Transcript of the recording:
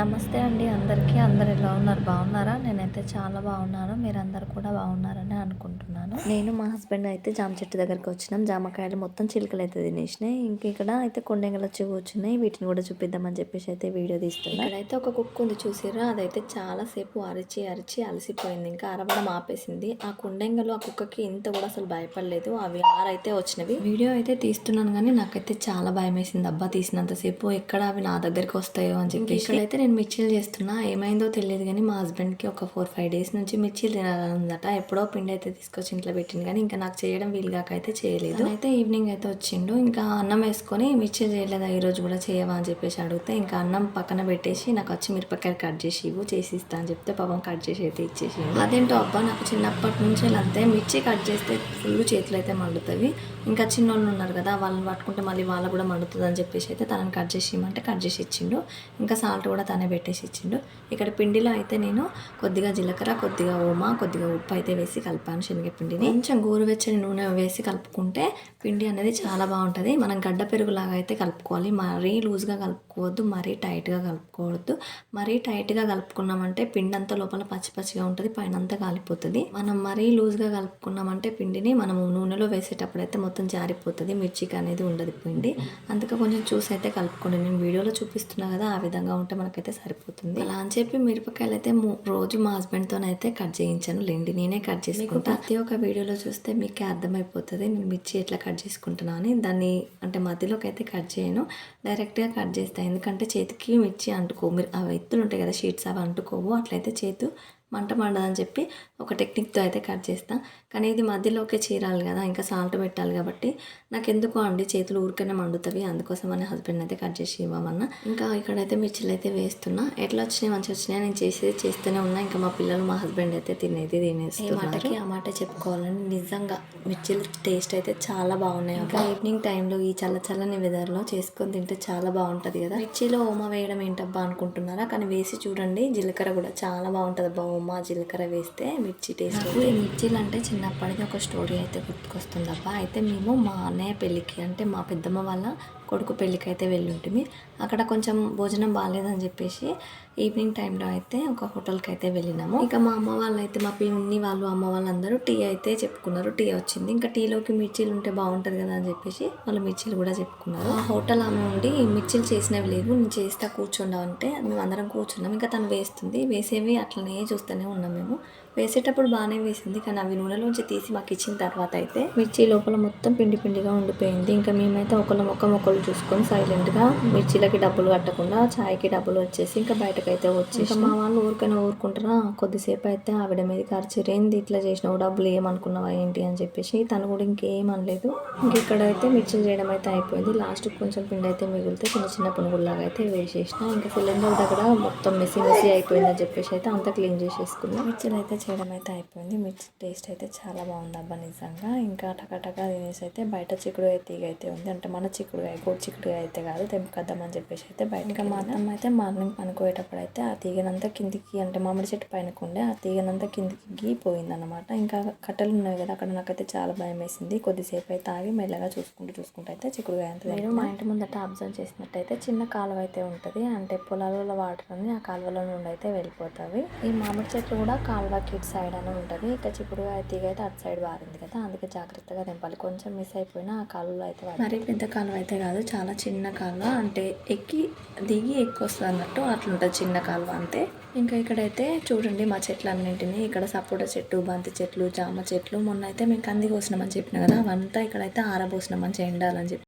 నమస్తే అండి అందరికీ. అందరు ఎలా ఉన్నారు? బాగున్నారా? నేనైతే చాలా బాగున్నాను. మీరందరూ కూడా బాగున్నారని అనుకుంటున్నాను. నేను మా హస్బెండ్ అయితే జామ చెట్టు దగ్గరికి వచ్చినాం. జామకాయలు మొత్తం చిలుకలు అయితే తినేసినాయి. ఇంక ఇక్కడ అయితే కొండెంగలు వచ్చి కూర్చున్నాయి వీటిని కూడా చూపిద్దామని చెప్పేసి అయితే వీడియో తీస్తున్నా. ఇక్కడైతే ఒక కుక్క ఉంది చూసిరా అదైతే చాలా సేపు అరిచి అరిచి అలసిపోయింది. ఇంకా అరవడం ఆపేసింది. ఆ కొండెంగలు ఆ కుక్కకి ఇంత కూడా అసలు భయపడలేదు. అవి ఆరైతే వచ్చినవి. వీడియో అయితే తీస్తున్నాను కానీ నాకైతే చాలా భయం వేసింది అబ్బా తీసినంతసేపు ఎక్కడ అవి నా దగ్గరికి వస్తాయో అని చెప్పేసి. ఇక్కడైతే నేను మిర్చీలు చేస్తున్నా ఏమైందో తెలియదు కానీ మా హస్బెండ్కి ఒక ఫోర్ ఫైవ్ డేస్ నుంచి మిర్చీలు తినాలని ఉందట ఎప్పుడో పిండి అయితే తీసుకొచ్చి ఇంట్లో పెట్టింది కానీ ఇంకా నాకు చేయడం వీలుగాక అయితే చేయలేదు. అయితే ఈవినింగ్ అయితే వచ్చిండు. ఇంకా అన్నం వేసుకొని మిర్చీలు చేయలేదా ఈ రోజు కూడా చేయవా అని చెప్పేసి అడిగితే ఇంకా అన్నం పక్కన పెట్టేసి నాకు వచ్చి మిరపకాయలు కట్ చేసి ఇవ్వు చేసి ఇస్తా అని చెప్తే పాపం కట్ చేసి అయితే ఇచ్చేసి అదేంటో అబ్బా నాకు చిన్నప్పటి నుంచి అంతే. మిర్చి కట్ చేస్తే ఫుల్ చేతులు అయితే మండుతాయి ఇంకా చిన్నోళ్ళు ఉన్నారు కదా వాళ్ళని పట్టుకుంటే మళ్ళీ వాళ్ళకు కూడా మండుతుంది అని చెప్పేసి అయితే తనని కట్ చేసి ఇవ్వమంటే కట్ చేసి ఇచ్చిండు. ఇంకా సాల్ట్ కూడా తనే పెట్టేసి ఇచ్చిండు. ఇక్కడ పిండిలో అయితే నేను కొద్దిగా జీలకర్ర కొద్దిగా ఓమా కొద్దిగా ఉప్పు అయితే వేసి కలిపాను శనగపిండిని. కొంచెం గోరువెచ్చని నూనె వేసి కలుపుకుంటే పిండి అనేది చాలా బాగుంటుంది. మనం గడ్డ పెరుగులాగా అయితే కలుపుకోవాలి. మరీ లూజ్గా కలుపుకోవద్దు మరీ టైట్గా కలుపుకోవద్దు. మరీ టైట్గా కలుపుకున్నామంటే పిండి అంతా లోపల పచ్చి పచ్చిగా ఉంటుంది పైన అంతా కాలిపోతుంది. మనం మరీ లూజ్గా కలుపుకున్నామంటే పిండిని మనం నూనెలో వేసేటప్పుడు అయితే మొత్తం జారిపోతుంది మిర్చికి అనేది ఉండదు పిండి. అందుకే కొంచెం చూసి అయితే కలుపుకోండి. నేను వీడియోలో చూపిస్తున్నా కదా ఆ విధంగా ఉంటే మనకైతే సరిపోతుంది. అలా అని చెప్పి మిరపకాయలు అయితే రోజు మా హస్బెండ్తో అయితే కట్ చేయించాను. లేండి నేనే కట్ చేసుకుంటా. ప్రతి ఒక్క వీడియోలో చూస్తే మీకు అర్థమైపోతుంది. నేను మిర్చి ఎట్లా కట్ చేసుకుంటున్నా అని. దాన్ని అంటే మధ్యలోకి అయితే కట్ చేయను. డైరెక్ట్గా కట్ చేస్తాను ఎందుకంటే చేతికి మిర్చి అంటుకో మీరు అవి ఎత్తులు ఉంటాయి కదా షీట్స్ అవి అంటుకోవు. అట్లయితే చేతు మంట మండదని చెప్పి ఒక టెక్నిక్తో అయితే కట్ చేస్తా. కానీ ఇది మధ్యలోకే చీరాలి కదా ఇంకా సాల్ట్ పెట్టాలి కాబట్టి నాకు ఎందుకో అండి చేతులు ఊరికనే మండుతాయి అందుకోసం అని హస్బెండ్ అయితే కట్ చేసి ఇవ్వమన్నా. ఇంకా ఇక్కడైతే మిర్చిలు అయితే వేస్తున్నా. ఎట్లా వచ్చినాయి మంచి వచ్చినాయి నేను చేసేది చేస్తూనే ఉన్నా. ఇంకా మా పిల్లలు మా హస్బెండ్ అయితే తినేది తినేస్తున్నారు. మాటకి ఆ మాట చెప్పుకోవాలని నిజంగా మిర్చిలు టేస్ట్ అయితే చాలా బాగున్నాయి. ఇంకా ఈవినింగ్ టైంలో ఈ చల్ల చల్లని వెదర్లో చేసుకొని తింటే చాలా బాగుంటుంది కదా. మిర్చిలో ఓమా వేయడం ఏంటబ్బా అనుకుంటున్నారా? కానీ వేసి చూడండి జీలకర్ర కూడా చాలా బాగుంటుంది అబ్బా ఓమా జీలకర్ర వేస్తే మిర్చి టేస్ట్ ఈ మిర్చీలు అంటే చిన్నప్పటిది ఒక స్టోరీ అయితే గుర్తుకొస్తుంది అబ్బా అయితే మేము మా అన్నయ్య పెళ్ళికి అంటే మా పెద్దమ్మ వాళ్ళ కొడుకు పెళ్ళికి అయితే వెళ్ళుంటిమి. అక్కడ కొంచెం భోజనం బాగాలేదని చెప్పేసి ఈవినింగ్ టైంలో అయితే ఒక హోటల్కి అయితే వెళ్ళినాము. ఇక మా అమ్మ వాళ్ళు అయితే మా పిన్ని వాళ్ళు అమ్మ వాళ్ళందరూ టీ అయితే చెప్పుకున్నారు. టీ వచ్చింది. ఇంకా టీలోకి మిర్చీలు ఉంటే బాగుంటుంది కదా అని చెప్పేసి వాళ్ళు మిర్చీలు కూడా చెప్పుకున్నారు. ఆ హోటల్ ఆమె ఉండి మిర్చీలు చేసినవి లేవు. నేను చేస్తా కూర్చుండా అంటే మేము అందరం కూర్చున్నాం. ఇంకా తను వేస్తుంది. వేసేవి అట్లనే వేస్తూనే ఉన్నాం మేము. వేసేటప్పుడు బాగానే వేసింది కానీ అవి నూనెలోంచి తీసి మాకు ఇచ్చిన తర్వాత అయితే మిర్చి లోపల మొత్తం పిండి పిండిగా ఉండిపోయింది. ఇంకా మేమైతే ఒకళ్ళ మొక్క మొక్కలు చూసుకొని సైలెంట్గా మిర్చీలకి డబ్బులు కట్టకుండా చాయ్కి డబ్బులు వచ్చేసి ఇంకా బయటకైతే వచ్చేసి మా వాళ్ళు ఊరికైనా ఊరుకుంటారా? కొద్దిసేపు అయితే ఆవిడ మీద ఖర్చు ఏంది ఇట్లా చేసినావు డబ్బులు ఏమనుకున్నావా ఏంటి అని చెప్పేసి. తను కూడా ఇంకేం అనలేదు. ఇంక ఇక్కడైతే మిర్చిలు చేయడం అయితే అయిపోయింది. లాస్ట్ కొంచెం పిండి అయితే మిగిలితే చిన్న చిన్న పునుగుల్లాగా అయితే వేసేసిన. ఇంకా సిలిండర్ దగ్గర మొత్తం మెస్సీ మెస్సీ అయిపోయిందని చెప్పేసి అయితే అంతా క్లీన్ చేసేసుకున్నాం మిర్చిలు అయితే చేయడం అయితే అయిపోయింది. మిర్చి టేస్ట్ అయితే చాలా బాగుంది అబ్బా నిజంగా. ఇంకా టకటకా తినేసి అయితే బయట చిక్కుడుకాయ తీగ అయితే ఉంది. అంటే మన చిక్కుడుకాయ కోడి చిక్కుడుకాయ అయితే కాదు తెంపుకొద్దామని చెప్పేసి అయితే బయట ఇంకా మా అత్తమ్మ అయితే మార్నింగ్ పనుకోయేటప్పుడు అయితే ఆ తీగనంతా కిందికి అంటే మామిడి చెట్టు పైన ఉండే ఆ తీగనంతా కిందికి గీపోయింది అనమాట ఇంకా కట్టెలు ఉన్నాయి కదా అక్కడ నాకైతే చాలా భయం వేసింది. కొద్దిసేపు అయితే ఆగి మెల్లగా చూసుకుంటూ చూసుకుంటూ అయితే చిక్కుడుకాయ అంత మీరు మా ఇంటి ముందట అబ్జర్వ్ చేసినట్టయితే చిన్న కాలువ అయితే ఉంటుంది. అంటే పొలాలలో వాటర్ అని ఆ కాలువలో నుండి అయితే వెళ్ళిపోతాయి ఈ మామిడి చెట్లు కూడా కాలువకి ఇటు సైడ్ అని ఉంటుంది. ఇక చిప్పుడు తీగ అయితే అటు సైడ్ బారింది కదా అందుకే జాగ్రత్తగా తెంపాలి. కొంచెం మిస్ అయిపోయినా ఆ కాలువలో అయితే మరి మరీ పెద్ద కాలువ అయితే కాదు చాలా చిన్న కాలువ. అంటే ఎక్కి దిగి ఎక్కువ వస్తుంది అన్నట్టు అట్లుంటుంది చిన్న కాలువ అంతే. ఇంకా ఇక్కడైతే చూడండి మా చెట్లు అన్నింటినీ ఇక్కడ సపోటా చెట్టు బంతి చెట్లు జామ చెట్లు. మొన్న అయితే మేము కంది కోసినామని చెప్పిన కదా అవంతా ఇక్కడైతే ఆరబోసినామని ఎండాలని చెప్పి